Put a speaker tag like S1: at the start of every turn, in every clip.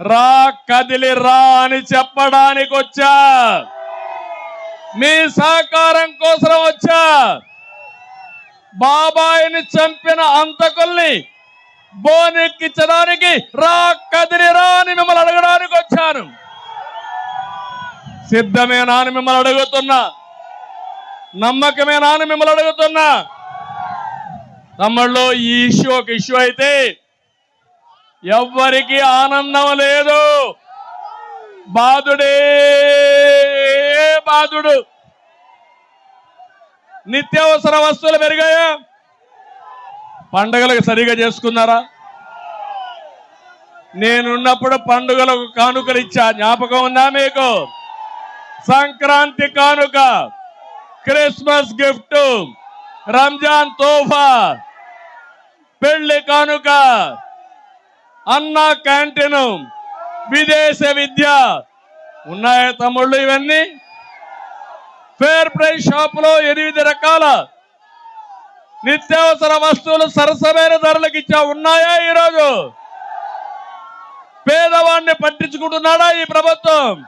S1: రా కదిలి రా అని చెప్పడానికి వచ్చా. మీ సహకారం కోసం వచ్చా. బాబాయిని చంపిన అంతకుల్ని బోనెక్కించడానికి రా కదిలి రా అని మిమ్మల్ని అడగడానికి వచ్చాను. సిద్ధమేనా అని మిమ్మల్ని అడుగుతున్నా. నమ్మకమేనా అని మిమ్మల్ని అడుగుతున్నా. తమ్ముళ్ళు ఈ ఇష్యూ ఒక ఇష్యూ అయితే ఎవ్వరికి ఆనందం లేదు. బాధుడే బాధుడు. నిత్యావసర వస్తువులు పెరిగాయా? పండుగలకు సరిగా చేసుకున్నారా? నేనున్నప్పుడు పండుగలకు కానుకలు ఇచ్చా. జ్ఞాపకం ఉందా మీకు? సంక్రాంతి కానుక క్రిస్మస్ గిఫ్ట్ రంజాన్ తోఫా పెళ్ళి కానుక అన్న క్యాంటీన్ విదేశ విద్య. ఉన్నాయా తమ్ముళ్ళు ఇవన్నీ? ఫేర్ ప్రైస్ షాపులో ఎనిమిది రకాల నిత్యావసర వస్తువులు సరసమైన ధరలకు ఇచ్చా ఉన్నాయా ఈరోజు? పేదవాడిని పట్టించుకుంటున్నాడా ఈ ప్రభుత్వం?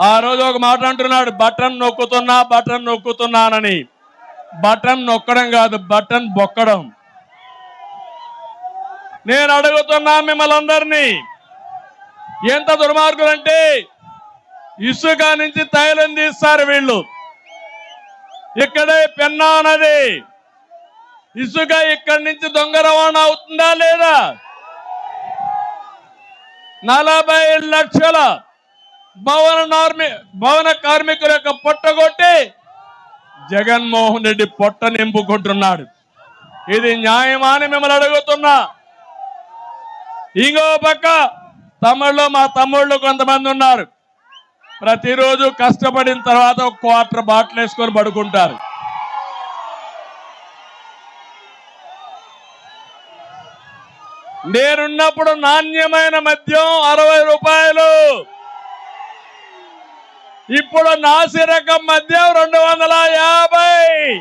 S1: ఆ రోజు ఒక మాట అంటున్నాడు బటన్ నొక్కుతున్నా బటన్ నొక్కుతున్నానని. బటన్ నొక్కడం కాదు బటన్ బొక్కడం. నేను అడుగుతున్నా మిమ్మల్ని అందరినీ. ఎంత దుర్మార్గులు అంటే ఇసుక నుంచి తైలం తీస్తారు వీళ్ళు. ఇక్కడే పెన్నా నది. ఇసుక ఇక్కడి నుంచి దొంగ రవాణా అవుతుందా లేదా? నలభై లక్షల భవన నార్మి భవన కార్మికుల యొక్క పొట్టగొట్టి జగన్మోహన్ రెడ్డి పొట్ట నింపుకుంటున్నాడు. ఇది న్యాయమా అని మిమ్మల్ని అడుగుతున్నా. ఇంకో పక్క తమ్ముళ్ళు మా తమ్ముళ్ళు కొంతమంది ఉన్నారు. ప్రతిరోజు కష్టపడిన తర్వాత ఒక క్వార్టర్ బాటిల్ వేసుకొని పడుకుంటారు. నేనున్నప్పుడు నాణ్యమైన మద్యం అరవై రూపాయలు. ఇప్పుడు నాసి రకం మద్యం రెండు వందల యాభై.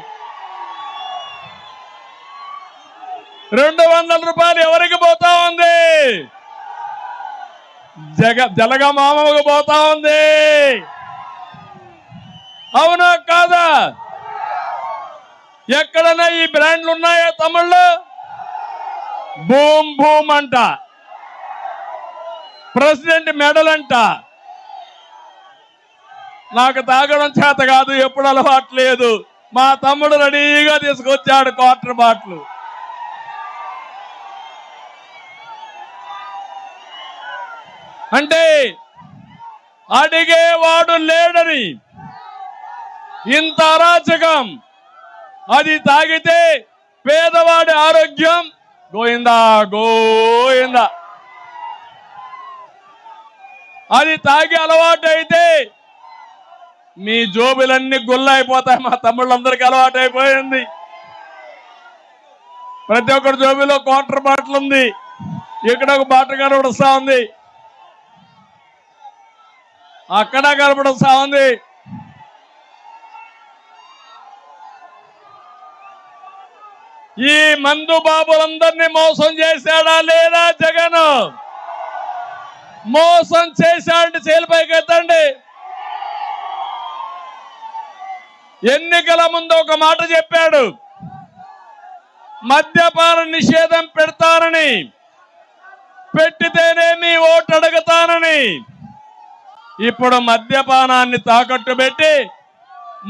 S1: రెండు వందల రూపాయలు ఎవరికి పోతా ఉంది జగ జలగ మామకు పోతా ఉంది. అవునా కాదా? ఎక్కడన్నా ఈ బ్రాండ్లు ఉన్నాయా తమిళ్ళు భూమ్ భూమ్ అంట. ప్రెసిడెంట్ మెడల్ అంట. నాకు తాగడం చేత కాదు ఎప్పుడు అలవాటు లేదు. మా తమ్ముడు రెడీగా తీసుకొచ్చాడు క్వార్టర్ బాట్లు. అంటే అడిగేవాడు లేడని ఇంత అరాచకం. అది తాగితే పేదవాడి ఆరోగ్యం గోయిందా? గోయిందా? అది తాగి అలవాటు అయితే మీ జోబులన్నీ గుల్లైపోతాయి. మా తమ్ముళ్ళందరికీ అలవాటు అయిపోయింది ప్రతి ఒక్కరి జోబిలో క్వార్టర్ బాటిల్ ఉంది. ఇక్కడ ఒక బాటిల్ కనబడుస్తా ఉంది. అక్కడ కనపడస్తా ఉంది ఈ మందు బాబులందరినీ మోసం చేశాడా లేదా జగన్? మోసం చేశాడంటే చేలిపైకి ఎత్తండి. ఎన్నికల ముందు ఒక మాట చెప్పాడు. మద్యపాన నిషేధం పెడతానని పెట్టితేనే మీ ఓటు అడుగుతానని. ఇప్పుడు మద్యపానాన్ని తాకట్టు పెట్టి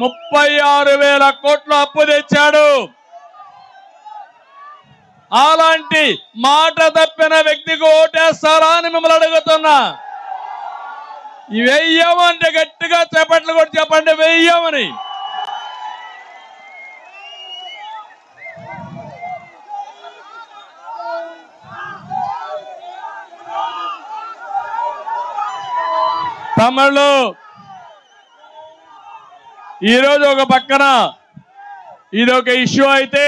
S1: ముప్పై ఆరు వేల కోట్లు అప్పు తెచ్చాడు. అలాంటి మాట తప్పిన వ్యక్తికి ఓటేస్తారా అని మిమ్మల్ని అడుగుతున్నా. వెయ్యమంటే గట్టిగా చెప్పట్లు కూడా చెప్పండి వెయ్యమని తమిళ్ళు ఈరోజు ఒక పక్కన ఇది ఒక ఇష్యూ అయితే